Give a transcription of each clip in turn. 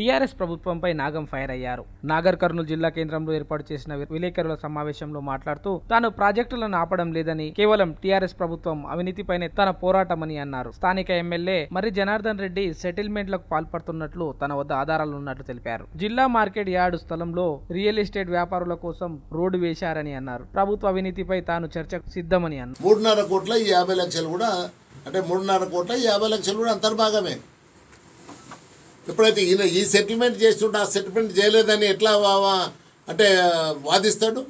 TRS ప్రభుత్వంపై నాగం fire అయ్యారు. నాగర్ కర్నూలు జిల్లా కేంద్రంలో ఏర్పాటు చేసిన విలేకరుల సమావేశంలో మాట్లాడుతూ తాను ప్రాజెక్టులను ఆపడం లేదని కేవలం టీఆర్ఎస్ ప్రభుత్వం అవినీతిపైనే తన పోరాటమని అన్నారు. స్థానిక ఎమ్మెల్యే మరి జనార్దన్ రెడ్డి సెటిల్మెంట్లకు పాల్పడుతున్నట్లు తన వద్ద ఆధారాలు ఉన్నట్లు తెలిపారు. జిల్లా మార్కెట్ యార్డు స్థలంలో రియల్ ఎస్టేట్ వ్యాపారుల కోసం రోడ్డు వేశారని అన్నారు. ప్రభుత్వ అవినీతిపై తాను చర్చకు సిద్ధమని అన్నారు మూడున్నర కోట్ల యాభై లక్షలు కూడా అంటే మూడున్నర కోట్ల యాభై లక్షలు కూడా అంతర్భాగమే. ఎప్పుడైతే ఈయన ఈ సెటిల్మెంట్ చేస్తుంటే ఆ సెటిల్మెంట్ చేయలేదని ఎట్లా వా- అంటే వాదిస్తాడు?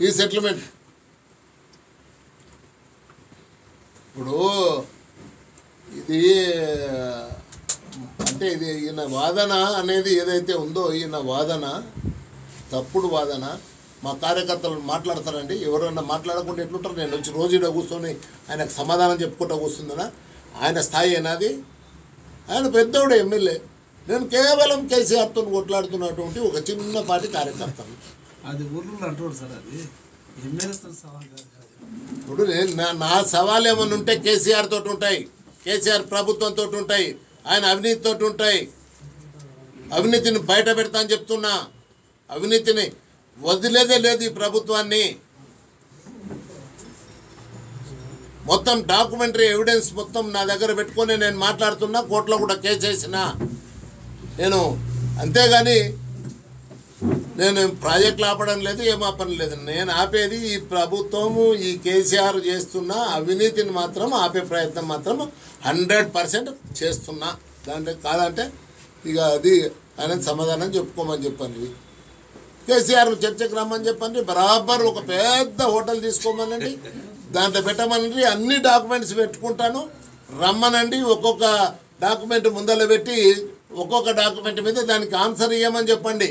ఈ సెటిల్మెంట్? ఇప్పుడు ఇది అంటే ఇది ఈయన వాదన అనేది ఏదైతే ఉందో ఈయన వాదన తప్పుడు వాదన మా కార్యకర్తలు మాట్లాడతారండి. ఎవరన్నా మాట్లాడకుండా ఎట్లుంటారు? నేను వచ్చి రోజు కూర్చొని ఆయనకు సమాధానం చెప్పుకుంటూ కూర్చుందనా ఆయన స్థాయి అయినది ఆయన పెద్దోడు ఎమ్మెల్యే. నేను కేవలం కేసీఆర్తో కొట్లాడుతున్నటువంటి ఒక చిన్నపాటి కార్యకర్తను అది ఊర్లో అంటాడు సార్ అది. ఇప్పుడు నేను నా సవాల్ ఏమైనా ఉంటే కేసీఆర్ తోటి ఉంటాయి. కేసీఆర్ ప్రభుత్వంతో ఉంటాయి. ఆయన అవినీతితో ఉంటాయి. అవినీతిని బయట పెడతా అని చెప్తున్నా. అవినీతిని వదిలేదే లేదు ఈ ప్రభుత్వాన్ని. మొత్తం డాక్యుమెంటరీ ఎవిడెన్స్ మొత్తం నా దగ్గర పెట్టుకొని నేను మాట్లాడుతున్నా కోర్టులో కూడా కేసు వేసిన. నేను అంతేగాని నేను ప్రాజెక్టులు ఆపడం లేదు ఏం ఆపడం లేదు. నేను ఆపేది ఈ ప్రభుత్వము ఈ కేసీఆర్ చేస్తున్న అవినీతిని మాత్రం ఆపే ప్రయత్నం మాత్రం హండ్రెడ్ పర్సెంట్ చేస్తున్నా. దాంట్లో కాదంటే ఇక అది ఆయన సమాధానం చెప్పుకోమని చెప్పండి. కేసీఆర్ చర్చకు రమ్మని చెప్పండి. బరాబర్ ఒక పెద్ద హోటల్ తీసుకోమనండి. దాంట్లో పెట్టమనండి అన్ని డాక్యుమెంట్స్ పెట్టుకుంటాను. రమ్మనండి ఒక్కొక్క డాక్యుమెంట్ ముందర పెట్టి ఒక్కొక్క డాక్యుమెంట్ మీద దానికి ఆన్సర్ ఇవ్వమని చెప్పండి.